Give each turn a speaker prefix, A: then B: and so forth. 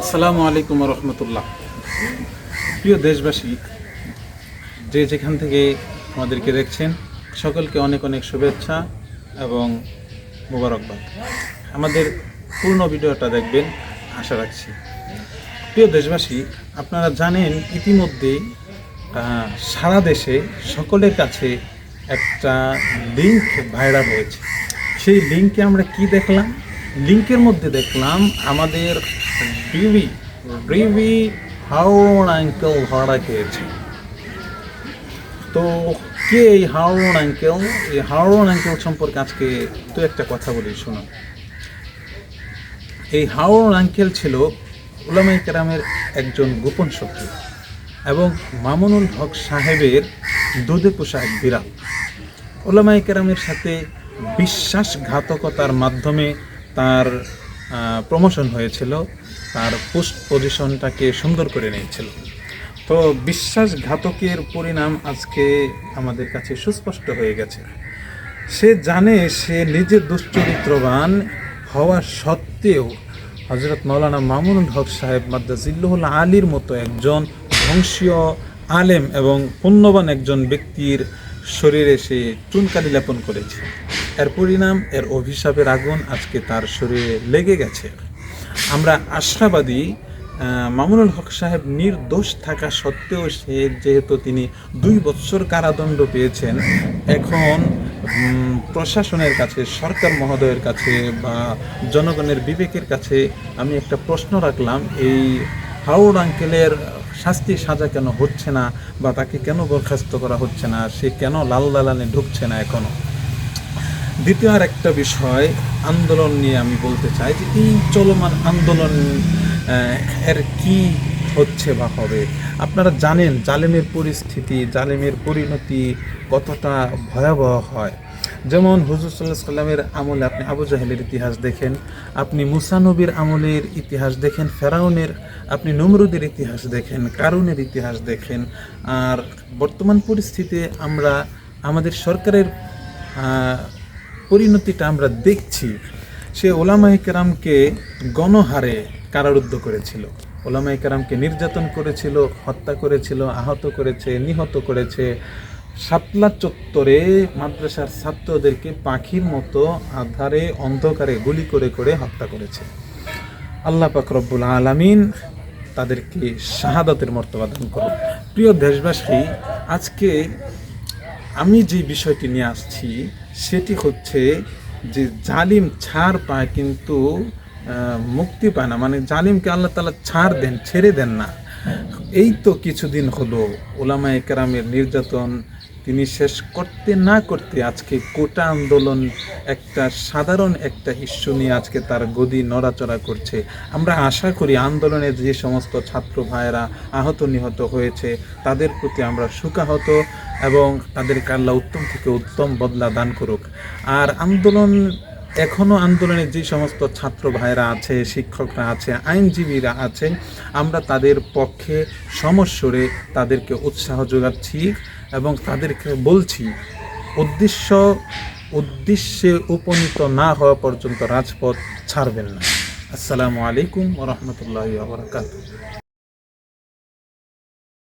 A: আসসালামু আলাইকুম রহমতুল্লাহ। প্রিয় দেশবাসী, যে যেখান থেকে আমাদেরকে দেখছেন, সকলকে অনেক অনেক শুভেচ্ছা এবং মোবারকবাদ। আমাদের পূর্ণ ভিডিওটা দেখবেন, আশা রাখছি। প্রিয় দেশবাসী, আপনারা জানেন, ইতিমধ্যে সারা দেশে সকলের কাছে একটা লিঙ্ক ভাইরাল হয়েছে। সেই লিঙ্কে আমরা কি দেখলাম? লিঙ্কের মধ্যে দেখলাম, আমাদের রিভি রিভি হাওড় আঙ্কেল ভাড়া খেয়েছে তো কে এই হাওড় আঙ্কেল এই হাওড় আঙ্কেল সম্পর্কে আজকে তো একটা কথা বলি শুনুন এই হাওড় আঙ্কেল ছিল উলামাই কেরামের একজন গোপন শত্রু এবং মামুনুল হক সাহেবের দুধে পোষা এক বিড়াল। ওলামাই কেরামের সাথে বিশ্বাসঘাতকতার মাধ্যমে তার প্রমোশন হয়েছিল, তার পোস্ট পজিশনটাকে সুন্দর করে নিয়েছিল। তো বিশ্বাসঘাতকের পরিণাম আজকে আমাদের কাছে সুস্পষ্ট হয়ে গেছে। সে জানে সে নিজে দুশ্চরিত্রবান হওয়া সত্ত্বেও হজরত মৌলানা মামুনুল হক সাহেব মাদ্দাজিল্লুল আলীর মতো একজন ধ্বংসীয় আলেম এবং পুণ্যবান একজন ব্যক্তির শরীরে সে চুনকালি লেপন করেছে। এর পরিণাম, এর অভিশাপের আগুন আজকে তার শরীরে লেগে গেছে। আমরা আশাবাদী মামুনুল হক সাহেব নির্দোষ থাকা সত্ত্বেও সে যেহেতু তিনি দুই বছর কারাদণ্ড পেয়েছেন, এখন প্রশাসনের কাছে, সরকার মহোদয়ের কাছে বা জনগণের বিবেকের কাছে আমি একটা প্রশ্ন রাখলাম, এই হাউড আঙ্কেলের শাস্তি সাজা কেন হচ্ছে না বা তাকে কেন বরখাস্ত করা হচ্ছে না? সে কেন লাল দালানে ঢুকছে না এখনও? দ্বিতীয় আর একটা বিষয়, আন্দোলন নিয়ে আমি বলতে চাই যে এই চলমান আন্দোলন এর কি হচ্ছে বা হবে? আপনারা জানেন জালেমের পরিস্থিতি, জালেমের পরিণতি কতটা ভয়াবহ হয়। যেমন হুজুর সাল্লাহ সাল্লামের আমলে আপনি আবু জাহেলের ইতিহাস দেখেন, আপনি মুসানবীর আমলের ইতিহাস দেখেন, ফেরাউনের, আপনি নমরুদের ইতিহাস দেখেন, কারুনের ইতিহাস দেখেন। আর বর্তমান পরিস্থিতিতে আমরা আমাদের সরকারের পরিণতিটা আমরা দেখছি। সে ওলামাই কেরামকে গণহারে কারারুদ্ধ করেছিল। ওলামাই কেরামকে নির্যাতন করেছিল, হত্যা করেছিল, আহত করেছে, নিহত করেছে। সাতলা চত্বরে মাদ্রাসার ছাত্রদেরকে পাখির মতো আধারে, অন্ধকারে গুলি করে করে হত্যা করেছে। আল্লাহ পাক রব্বুল আলামিন তাদেরকে শাহাদাতের মর্তবা দান করুন। প্রিয় দেশবাসী, আজকে আমি যে বিষয়টি নিয়ে আসছি, সেটি হচ্ছে যে জালিম ছাড় পায় কিন্তু মুক্তি পায় না। মানে জালিমকে আল্লাহ তালা ছাড় দেন, ছেড়ে দেন না। এই তো কিছুদিন হলো ওলামা একরামের নির্যাতন। তিনি শেষ করতে না করতে আজকে কোটা আন্দোলন, একটা সাধারণ একটা ইস্যু নিয়ে আজকে তার গদি নড়াচড়া করছে। আমরা আশা করি আন্দোলনের যে সমস্ত ছাত্র ভাইয়েরা আহত নিহত হয়েছে, তাদের প্রতি আমরা সুখাহত এবং তাদেরকে আল্লাহ উত্তম থেকে উত্তম বদলা দান করুক। আর আন্দোলন এখনও আন্দোলনে যে সমস্ত ছাত্র ভাইরা আছে, শিক্ষকরা আছে, আইনজীবীরা আছে, আমরা তাদের পক্ষে সমস্বরে তাদেরকে উৎসাহ যোগাচ্ছি এবং তাদেরকে বলছি, উদ্দেশ্য, উদ্দেশ্যে উপনীত না হওয়া পর্যন্ত রাজপথ ছাড়বেন না। আসসালামু আলাইকুম রহমতুল্লাহ বারকাত